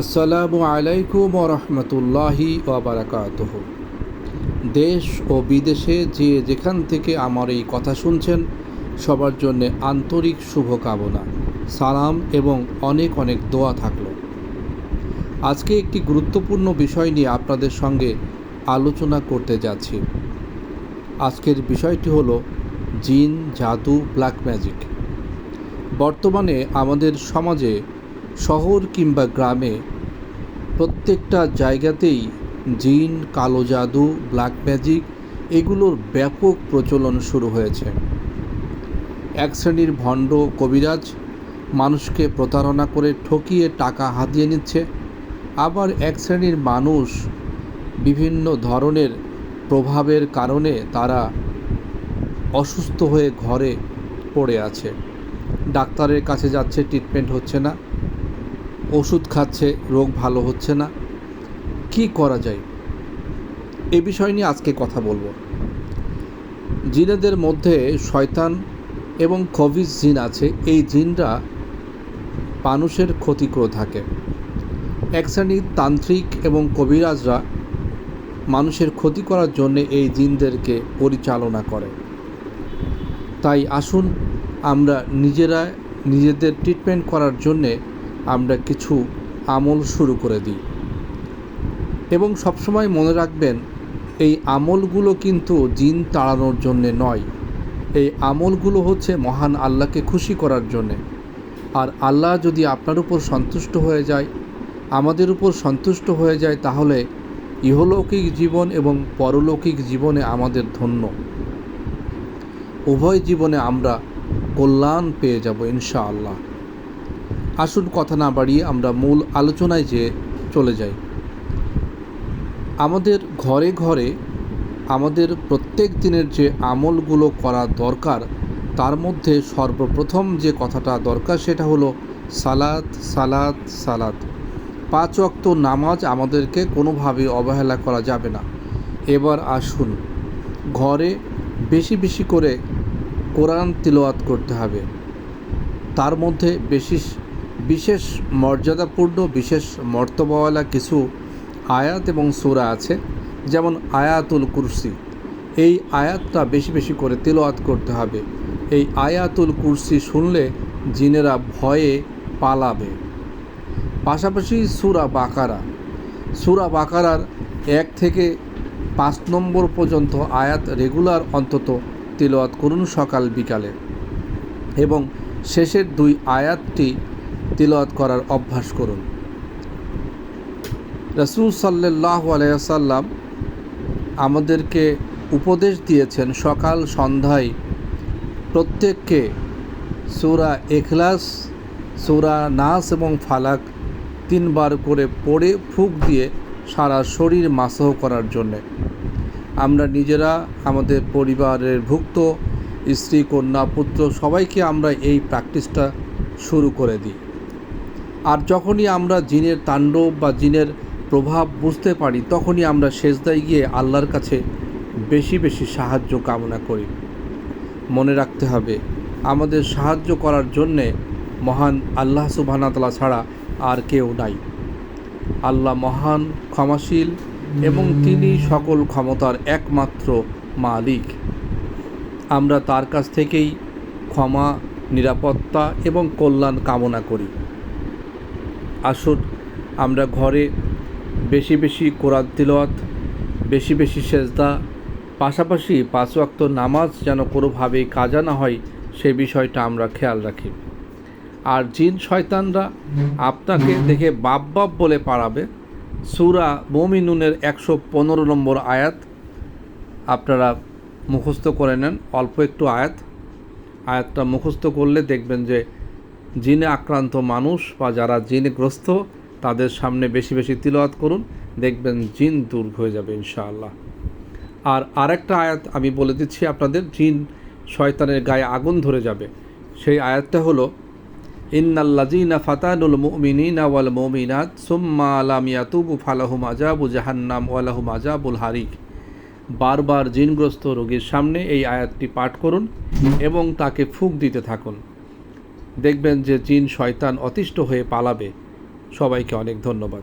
আসসালামু আলাইকুম রহমতুল্লাহি ওবরাকাতহ দেশ ও বিদেশে যে যেখান থেকে আমার এই কথা শুনছেন, সবার জন্যে আন্তরিক শুভকামনা, সালাম এবং অনেক অনেক দোয়া থাকল। আজকে একটি গুরুত্বপূর্ণ বিষয় নিয়ে আপনাদের সঙ্গে আলোচনা করতে যাচ্ছি। আজকের বিষয়টি হলো জিন, জাদু, ব্ল্যাক ম্যাজিক। বর্তমানে আমাদের সমাজে শহর কিংবা গ্রামে প্রত্যেকটা জায়গাতেই জিন, কালো জাদু ব্ল্যাক ম্যাজিক এগুলোর ব্যাপক প্রচলন শুরু হয়েছে। এক শ্রেণির ভণ্ড কবিরাজ মানুষকে প্রতারণা করে ঠকিয়ে টাকা হাতিয়ে নিচ্ছে, আবার এক শ্রেণির মানুষ বিভিন্ন ধরনের প্রভাবের কারণে তারা অসুস্থ হয়ে ঘরে পড়ে আছে। ডাক্তারের কাছে যাচ্ছে ট্রিটমেন্ট হচ্ছে না। ওষুধ খাচ্ছে, রোগ ভালো হচ্ছে না। কি করা যায়? এ বিষয় নিয়ে আজকে কথা বলব। জিনেদের মধ্যে শয়তান এবং খবিজ জিন আছে। এই জিনরা মানুষের ক্ষতি করে থাকে। এক শ্রেণির তান্ত্রিক এবং কবিরাজরা মানুষের ক্ষতি করার জন্য এই জিনদেরকে পরিচালনা করে। তাই আসুন আমরা নিজেরা নিজেদের ট্রিটমেন্ট করার জন্যে আমরা কিছু আমল শুরু করে দিই। এবং সবসময় মনে রাখবেন, এই আমলগুলো কিন্তু জিন তাড়ানোর জন্যে নয়। এই আমলগুলো হচ্ছে মহান আল্লাহকে খুশি করার জন্যে। আর আল্লাহ যদি আপনার উপর সন্তুষ্ট হয়ে যায়, আমাদের উপর সন্তুষ্ট হয়ে যায়, তাহলে ইহলৌকিক জীবন এবং পরলৌকিক জীবনে আমাদের ধন্য। উভয় জীবনে আমরা কল্যাণ পেয়ে যাব ইনশাআল্লাহ। আসুন কথা না বাড়িয়ে আমরা মূল আলোচনায় যে চলে যাই। আমাদের ঘরে ঘরে, আমাদের প্রত্যেক দিনের যে আমলগুলো করা দরকার, তার মধ্যে সর্বপ্রথম যে কথাটা দরকার সেটা হলো সালাত সালাত সালাত। পাঁচ অক্ত নামাজ আমাদেরকে কোনোভাবে অবহেলা করা যাবে না। এবার আসুন, ঘরে বেশি বেশি করে কোরআন তিলওয়াত করতে হবে। তার মধ্যে বেশি বিশেষ মর্যাদাপূর্ণ, বিশেষ মর্তবাওয়ালা কিছু আয়াত এবং সুরা আছে, যেমন আয়াতুল কুরসি। এই আয়াতটা বেশি বেশি করে তেলোয়াত করতে হবে। এই আয়াতুল কুরসি শুনলে জিনেরা ভয়ে পালাবে। পাশাপাশি সুরা বাকারা। সুরা বাকারার এক থেকে পাঁচ নম্বর পর্যন্ত আয়াত রেগুলার অন্তত তিলওয়াত করুন সকাল, বিকালে। এবং শেষের দুই আয়াতটি তিলওয়াত করার অভ্যাস করুন। রসুল সাল্লাহ আলাইসাল্লাম আমাদেরকে উপদেশ দিয়েছেন সকাল সন্ধ্যায় প্রত্যেককে সুরা এখলাস সুরা নাস এবং ফালাক তিনবার করে পড়ে ফুক দিয়ে সারা শরীর মাসহ করার জন্যে। আমরা নিজেরা, আমাদের পরিবারের ভুক্ত, স্ত্রী, কন্যা, পুত্র সবাইকে আমরা এই প্র্যাকটিসটা শুরু করে দিই। আর যখনই আমরা জিনের তাণ্ডব বা জিনের প্রভাব বুঝতে পারি, তখনই আমরা সেজদায় গিয়ে আল্লাহর কাছে বেশি বেশি সাহায্য কামনা করি। মনে রাখতে হবে, আমাদের সাহায্য করার জন্যে মহান আল্লাহ সুবাহতালা ছাড়া আর কেউ নাই। আল্লাহ মহান, ক্ষমাশীল এবং তিনি সকল ক্ষমতার একমাত্র মালিক। আমরা তার কাছ থেকেই ক্ষমা, নিরাপত্তা এবং কল্যাণ কামনা করি। আসুন, আমরা ঘরে বেশি বেশি কোরআন তিলওয়াত, বেশি বেশি সেজদা, পাশাপাশি পাঁচ ওয়াক্ত নামাজ যেন কোনোভাবেই কাজা না হয়, সে বিষয়টা আমরা খেয়াল রাখি। আর জিন শয়তানরা আপনাকে দেখে বাপ বাপ বলে পাড়াবে। সুরা মমিনুনের একশো পনেরো নম্বর আয়াত, আপনারা মুখস্থ করে নেন, অল্প একটু আয়াত। আয়াতটা মুখস্থ করলে দেখবেন যে জিনে আক্রান্ত মানুষ বা যারা জিনগ্রস্ত, তাদের সামনে বেশি বেশি তিলওয়াত করুন, দেখবেন জিন দূর হয়ে যাবে ইনশাআল্লাহ। আর আরেকটা আয়াত আমি বলে দিচ্ছি আপনাদের, জিন শয়তানের গায়ে আগুন ধরে যাবে। সেই আয়াতটা হলো ইন্নাল্লাজিনা ফাতানুল মুমিনিনা ওয়াল মুমিনাত সুম্মা আলাম ইয়াতুবু ফালাহুম জাহান্নাম ওয়ালাহুম হারিক। বারবার জিনগ্রস্ত রোগীর সামনে এই আয়াতটি পাঠ করুন এবং তাকে ফুক দিতে থাকুন। দেখবেন যে জিন শয়তান অতিষ্ঠ হয়ে পালাবে। সবাইকে অনেক ধন্যবাদ।